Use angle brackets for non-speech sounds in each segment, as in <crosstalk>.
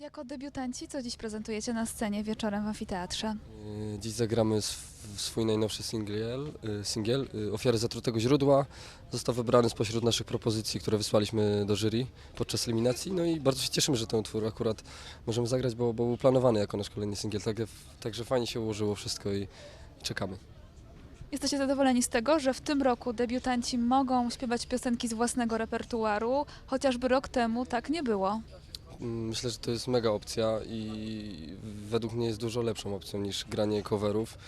Jako debiutanci, co dziś prezentujecie na scenie wieczorem w amfiteatrze? Y, Dziś zagramy sw- swój najnowszy singiel, y, singiel y, Ofiary zatrutego źródła. Został wybrany spośród naszych propozycji, które wysłaliśmy do jury podczas eliminacji. No i bardzo się cieszymy, że ten utwór akurat możemy zagrać, bo, bo był planowany jako nasz kolejny singiel. Tak, także fajnie się ułożyło wszystko i czekamy. Jesteście zadowoleni z tego, że w tym roku debiutanci mogą śpiewać piosenki z własnego repertuaru, chociażby rok temu tak nie było. Mm, Myślę, że to jest mega opcja i według mnie jest dużo lepszą opcją niż granie coverów.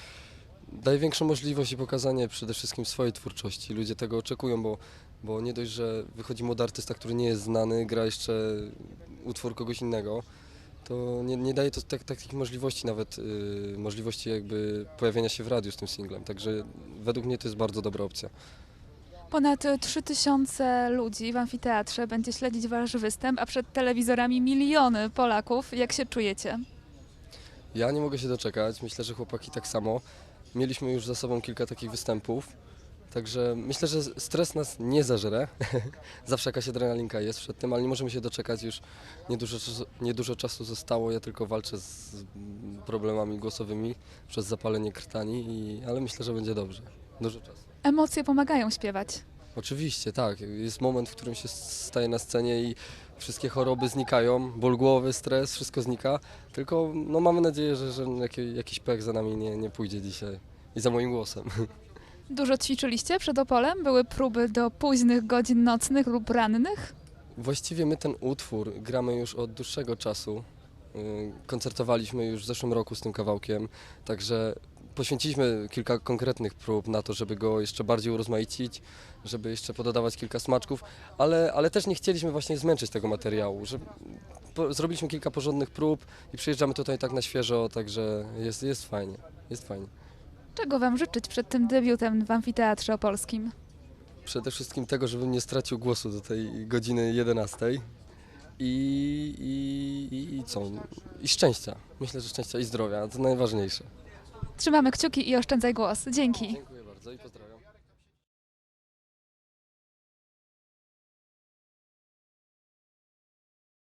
Daje większą możliwość i pokazanie przede wszystkim swojej twórczości. Ludzie tego oczekują, bo, bo nie dość, że wychodzi młody artysta, który nie jest znany, gra jeszcze utwór kogoś innego, to nie, nie daje to tak, takich możliwości nawet, y, możliwości jakby pojawienia się w radiu z tym singlem. Także według mnie to jest bardzo dobra opcja. Ponad 3000 ludzi w amfiteatrze będzie śledzić wasz występ, a przed telewizorami miliony Polaków. Jak się czujecie? Ja nie mogę się doczekać, myślę, że chłopaki tak samo. Mieliśmy już za sobą kilka takich występów, także myślę, że stres nas nie zażre. <laughs> Zawsze jakaś adrenalinka jest przed tym, ale nie możemy się doczekać już. Niedużo, niedużo czasu zostało, ja tylko walczę z problemami głosowymi przez zapalenie krtani, i, ale myślę, że będzie dobrze. Dużo czasu. Emocje pomagają śpiewać. Oczywiście, tak. Jest moment, w którym się staje na scenie i wszystkie choroby znikają, ból głowy, stres, wszystko znika. Tylko no, mamy nadzieję, że, że jaki, jakiś pech za nami nie, nie pójdzie dzisiaj i za moim głosem. <laughs> Dużo ćwiczyliście przed Opolem? Były próby do późnych godzin nocnych lub rannych? Właściwie my ten utwór gramy już od dłuższego czasu. Yy, Koncertowaliśmy już w zeszłym roku z tym kawałkiem, także poświęciliśmy kilka konkretnych prób na to, żeby go jeszcze bardziej urozmaicić, żeby jeszcze pododawać kilka smaczków, ale, ale też nie chcieliśmy właśnie zmęczyć tego materiału. Że po, zrobiliśmy kilka porządnych prób i przyjeżdżamy tutaj tak na świeżo, także jest, jest fajnie, jest fajnie. Czego wam życzyć przed tym debiutem w amfiteatrze opolskim? Przede wszystkim tego, żebym nie stracił głosu do tej godziny 11. I, i, i, i co? I szczęścia. Myślę, że szczęścia i zdrowia to najważniejsze. Trzymamy kciuki i oszczędzaj głos. Dzięki. Dziękuję bardzo i pozdrawiam.